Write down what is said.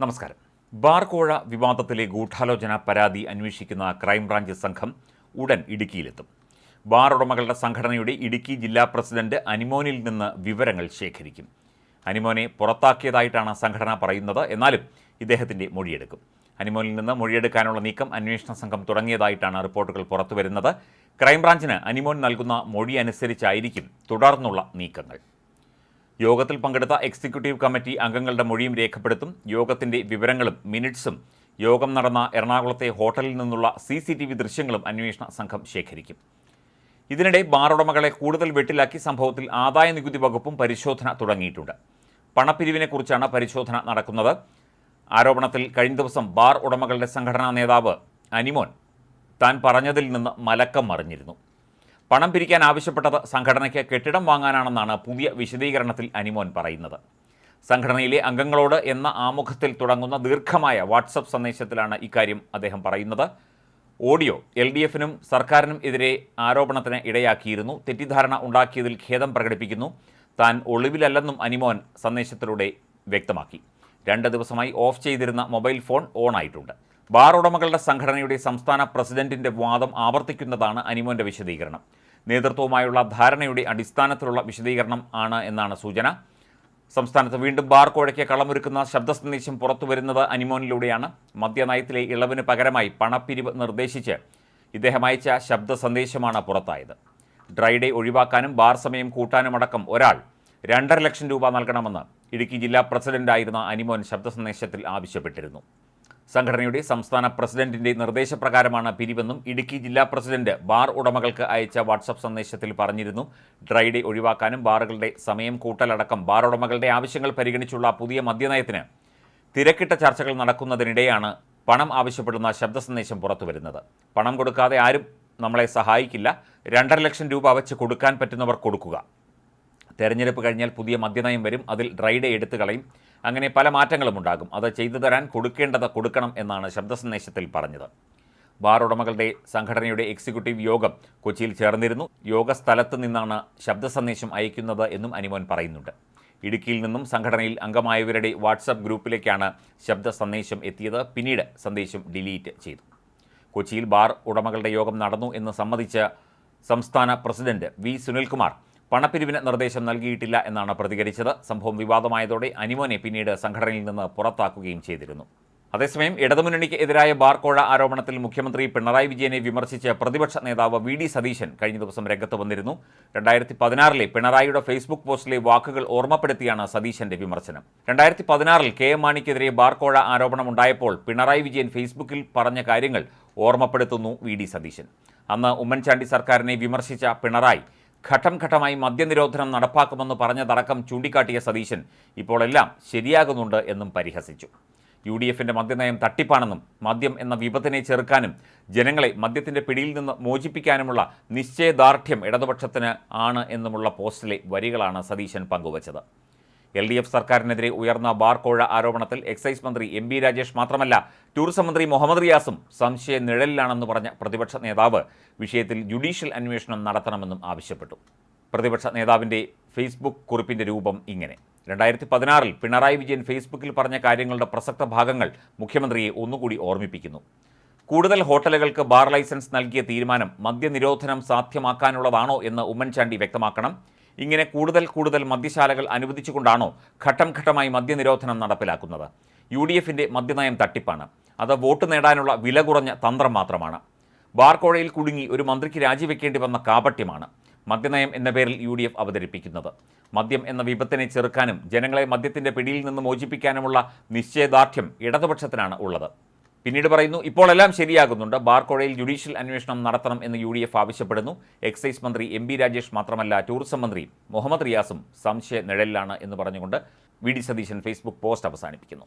നമസ്കാരം. ബാർകോഴ വിവാദത്തിലെ ഗൂഢാലോചന പരാതി അന്വേഷിക്കുന്ന ക്രൈംബ്രാഞ്ച് സംഘം ഉടൻ ഇടുക്കിയിലെത്തും. ബാർ ഉടമകളുടെ സംഘടനയുടെ ഇടുക്കി ജില്ലാ പ്രസിഡന്റ് അനിമോനിൽ നിന്ന് വിവരങ്ങൾ ശേഖരിക്കും. അനിമോനെ പുറത്താക്കിയതായിട്ടാണ് സംഘടന പറയുന്നത്. എന്നാലും ഇദ്ദേഹത്തിന്റെ മൊഴിയെടുക്കും. അനിമോനിൽ നിന്ന് മൊഴിയെടുക്കാനുള്ള നീക്കം അന്വേഷണ സംഘം തുടങ്ങിയതായിട്ടാണ് റിപ്പോർട്ടുകൾ പുറത്തുവരുന്നത്. ക്രൈംബ്രാഞ്ചിന് അനിമോൻ നൽകുന്ന മൊഴി അനുസരിച്ചായിരിക്കും തുടർന്നുള്ള നീക്കങ്ങൾ. യോഗത്തിൽ പങ്കെടുത്ത എക്സിക്യൂട്ടീവ് കമ്മിറ്റി അംഗങ്ങളുടെ മൊഴിയും രേഖപ്പെടുത്തും യോഗത്തിന്റെ വിവരങ്ങളും മിനിറ്റ്സും യോഗം നടന്ന എറണാകുളത്തെ ഹോട്ടലിൽ നിന്നുള്ള സി സി ടി വി ദൃശ്യങ്ങളും അന്വേഷണ സംഘം ശേഖരിക്കും. ഇതിനിടെ ബാറുടമകളെ കൂടുതൽ വെട്ടിലാക്കി സംഭവത്തിൽ ആദായ നികുതി വകുപ്പും പരിശോധന തുടങ്ങിയിട്ടുണ്ട്. പണപ്പിരിവിനെക്കുറിച്ചാണ് പരിശോധന നടക്കുന്നത്. ആരോപണത്തിൽ കഴിഞ്ഞ ദിവസം ബാർ ഉടമകളുടെ സംഘടനാ നേതാവ് അനിമോൻ താൻ പറഞ്ഞതിൽ നിന്ന് മലക്കം മറിഞ്ഞിരുന്നു. പണം പിരിക്കാൻ ആവശ്യപ്പെട്ടത് സംഘടനയ്ക്ക് കെട്ടിടം വാങ്ങാനാണെന്നാണ് പുതിയ വിശദീകരണത്തിൽ അനിമോൻ പറയുന്നത്. സംഘടനയിലെ അംഗങ്ങളോട് എന്ന ആമുഖത്തിൽ തുടങ്ങുന്ന ദീർഘമായ വാട്സപ്പ് സന്ദേശത്തിലാണ് ഇക്കാര്യം അദ്ദേഹം പറയുന്നത്. ഓഡിയോ എൽ ഡി എഫിനും സർക്കാരിനും എതിരെ ആരോപണത്തിന് ഇടയാക്കിയിരുന്നു. തെറ്റിദ്ധാരണ ഉണ്ടാക്കിയതിൽ ഖേദം പ്രകടിപ്പിക്കുന്നു. താൻ ഒളിവിലല്ലെന്നും അനിമോൻ സന്ദേശത്തിലൂടെ വ്യക്തമാക്കി. രണ്ട് ദിവസമായി ഓഫ് ചെയ്തിരുന്ന മൊബൈൽ ഫോൺ ഓൺ ആയിട്ടുണ്ട്. ബാർ ഉടമകളുടെ സംഘടനയുടെ സംസ്ഥാന പ്രസിഡന്റിന്റെ വാദം ആവർത്തിക്കുന്നതാണ് അനിമോന്റെ വിശദീകരണം. നേതൃത്വവുമായുള്ള ധാരണയുടെ അടിസ്ഥാനത്തിലുള്ള വിശദീകരണം ആണ് എന്നാണ് സൂചന. സംസ്ഥാനത്ത് വീണ്ടും ബാർ കോഴയ്ക്ക് കളമൊരുക്കുന്ന ശബ്ദ സന്ദേശം പുറത്തുവരുന്നത് അനിമോനിലൂടെയാണ്. മദ്യനയത്തിലെ ഇളവിന് പകരമായി പണപ്പിരിവ് നിർദ്ദേശിച്ച് ഇദ്ദേഹം അയച്ച ശബ്ദ സന്ദേശമാണ് പുറത്തായത്. ഡ്രൈഡേ ഒഴിവാക്കാനും ബാർ സമയം കൂട്ടാനുമടക്കം ഒരാൾ രണ്ടര ലക്ഷം രൂപ നൽകണമെന്ന് ഇടുക്കി ജില്ലാ പ്രസിഡന്റായിരുന്ന അനിമോൻ ശബ്ദ സന്ദേശത്തിൽ ആവശ്യപ്പെട്ടിരുന്നു. സംഘടനയുടെ സംസ്ഥാന പ്രസിഡന്റിന്റെ നിർദ്ദേശപ്രകാരമാണ് പിരിവെന്നും ഇടുക്കി ജില്ലാ പ്രസിഡന്റ് ബാർ ഉടമകൾക്ക് അയച്ച വാട്സപ്പ് സന്ദേശത്തിൽ പറഞ്ഞിരുന്നു. ഡ്രൈഡേ ഒഴിവാക്കാനും ബാറുകളുടെ സമയം കൂട്ടലടക്കം ബാർ ഉടമകളുടെ ആവശ്യങ്ങൾ പരിഗണിച്ചുള്ള പുതിയ മദ്യനയത്തിന് തിരക്കിട്ട ചർച്ചകൾ നടക്കുന്നതിനിടെയാണ് പണം ആവശ്യപ്പെടുന്ന ശബ്ദ സന്ദേശം പുറത്തുവരുന്നത്. പണം കൊടുക്കാതെ ആരും നമ്മളെ സഹായിക്കില്ല. രണ്ടര ലക്ഷം രൂപ വെച്ച് കൊടുക്കാൻ പറ്റുന്നവർ കൊടുക്കുക. തെരഞ്ഞെടുപ്പ് കഴിഞ്ഞാൽ പുതിയ മദ്യനയം വരും. അതിൽ ഡ്രൈഡേ എടുത്തു കളയും. അങ്ങനെ പല മാറ്റങ്ങളും ഉണ്ടാകും. അത് ചെയ്തു തരാൻ കൊടുക്കേണ്ടത് കൊടുക്കണം എന്നാണ് ശബ്ദ സന്ദേശത്തിൽ പറഞ്ഞത്. ബാർ ഉടമകളുടെ സംഘടനയുടെ എക്സിക്യൂട്ടീവ് യോഗം കൊച്ചിയിൽ ചേർന്നിരുന്നു. യോഗ സ്ഥലത്ത് നിന്നാണ് ശബ്ദ സന്ദേശം അയക്കുന്നത് എന്നും അനിമോൻ പറയുന്നുണ്ട്. ഇടുക്കിയിൽ നിന്നും സംഘടനയിൽ അംഗമായവരുടെ വാട്സപ്പ് ഗ്രൂപ്പിലേക്കാണ് ശബ്ദ സന്ദേശം എത്തിയത്. പിന്നീട് സന്ദേശം ഡിലീറ്റ് ചെയ്തു. കൊച്ചിയിൽ ബാർ ഉടമകളുടെ യോഗം നടന്നു എന്ന് സമ്മതിച്ച സംസ്ഥാന പ്രസിഡന്റ് വി സുനിൽകുമാർ പണപ്പിരിവിന് നിർദ്ദേശം നൽകിയിട്ടില്ല എന്നാണ് പ്രതികരിച്ചത്. സംഭവം വിവാദമായതോടെ അനിമോനെ പിന്നീട് സംഘടനയിൽ നിന്ന് പുറത്താക്കുകയും ചെയ്തിരുന്നു. അതേസമയം ഇടതുമുന്നണിക്ക് എതിരായ ബാർക്കോഴ ആരോപണത്തിൽ മുഖ്യമന്ത്രി പിണറായി വിജയനെ വിമർശിച്ച് പ്രതിപക്ഷ നേതാവ് വി ഡി സതീശൻ കഴിഞ്ഞ ദിവസം രംഗത്ത് വന്നിരുന്നു. രണ്ടായിരത്തി പതിനാറിലെ പിണറായിയുടെ ഫേസ്ബുക്ക് പോസ്റ്റിലെ വാക്കുകൾ ഓർമ്മപ്പെടുത്തിയാണ് സതീശന്റെ വിമർശനം. രണ്ടായിരത്തി പതിനാറിൽ കെ എം മാണിക്കെതിരെ ബാർക്കോഴ ആരോപണം ഉണ്ടായപ്പോൾ പിണറായി വിജയൻ ഫേസ്ബുക്കിൽ പറഞ്ഞ കാര്യങ്ങൾ ഓർമ്മപ്പെടുത്തുന്നു വി ഡി സതീശൻ. അന്ന് ഉമ്മൻചാണ്ടി സർക്കാരിനെ വിമർശിച്ച പിണറായി ഘട്ടം ഘട്ടമായി മദ്യനിരോധനം നടപ്പാക്കുമെന്ന് പറഞ്ഞതടക്കം ചൂണ്ടിക്കാട്ടിയ സതീശൻ ഇപ്പോൾ എല്ലാം ശരിയാകുന്നുണ്ട് എന്നും പരിഹസിച്ചു. യു ഡി എഫിന്റെ മദ്യനയം തട്ടിപ്പാണെന്നും മദ്യം എന്ന വിപത്തിനെ ചെറുക്കാനും ജനങ്ങളെ മദ്യത്തിന്റെ പിടിയിൽ നിന്ന് മോചിപ്പിക്കാനുമുള്ള നിശ്ചയദാർഢ്യം ഇടതുപക്ഷത്തിന് ആണ് എന്നുമുള്ള പോസ്റ്റിലെ വരികളാണ് സതീശൻ പങ്കുവച്ചത്. എൽ ഡി എഫ് സർക്കാരിനെതിരെ ഉയർന്ന ബാർകോഴ ആരോപണത്തിൽ എക്സൈസ് മന്ത്രി എം ബി രാജേഷ് മാത്രമല്ല ടൂറിസം മന്ത്രി മുഹമ്മദ് റിയാസും സംശയ നിഴലിലാണെന്ന് പറഞ്ഞ പ്രതിപക്ഷ നേതാവ് വിഷയത്തിൽ ജുഡീഷ്യൽ അന്വേഷണം നടത്തണമെന്നും ആവശ്യപ്പെട്ടു. പ്രതിപക്ഷ നേതാവിന്റെ ഫേസ്ബുക്ക് കുറിപ്പിന്റെ രൂപം ഇങ്ങനെ. രണ്ടായിരത്തി പതിനാറിൽ പിണറായി വിജയൻ ഫേസ്ബുക്കിൽ പറഞ്ഞ കാര്യങ്ങളുടെ പ്രസക്ത ഭാഗങ്ങൾ മുഖ്യമന്ത്രിയെ ഒന്നുകൂടി ഓർമ്മിപ്പിക്കുന്നു. കൂടുതൽ ഹോട്ടലുകൾക്ക് ബാർ ലൈസൻസ് നൽകിയ തീരുമാനം മദ്യനിരോധനം സാധ്യമാക്കാനുള്ളതാണോ എന്ന് ഉമ്മൻചാണ്ടി വ്യക്തമാക്കണം. ഇങ്ങനെ കൂടുതൽ കൂടുതൽ മദ്യശാലകൾ അനുവദിച്ചുകൊണ്ടാണോ ഘട്ടം ഘട്ടമായി മദ്യനിരോധനം നടപ്പിലാക്കുന്നത്? യു ഡി എഫിന്റെ മദ്യനയം തട്ടിപ്പാണ്. അത് വോട്ട് നേടാനുള്ള വില കുറഞ്ഞ തന്ത്രം മാത്രമാണ്. ബാർക്കോഴയിൽ കുടുങ്ങി ഒരു മന്ത്രിക്ക് രാജിവെക്കേണ്ടി വന്ന കാപട്യമാണ് മദ്യനയം എന്ന പേരിൽ യു ഡി എഫ് അവതരിപ്പിക്കുന്നത്. മദ്യം എന്ന വിപത്തിനെ ചെറുക്കാനും ജനങ്ങളെ മദ്യത്തിന്റെ പിടിയിൽ നിന്ന് മോചിപ്പിക്കാനുമുള്ള നിശ്ചയദാർഢ്യം ഇടതുപക്ഷത്തിനാണ് ഉള്ളത്. പിന്നീട് പറയുന്നു ഇപ്പോൾ എല്ലാം ശരിയാകുന്നുണ്ട് ബാർക്കോഴയിൽ ജുഡീഷ്യൽ അന്വേഷണം നടത്തണം എന്ന് യു ഡി എഫ് ആവശ്യപ്പെടുന്നു. എക്സൈസ് മന്ത്രി എം ബി രാജേഷ് മാത്രമല്ല ടൂറിസം മന്ത്രി മുഹമ്മദ് റിയാസും സംശയ നിഴലിലാണ് എന്ന് പറഞ്ഞുകൊണ്ട് V D Satheesan Facebook post അവസാനിപ്പിക്കുന്നു.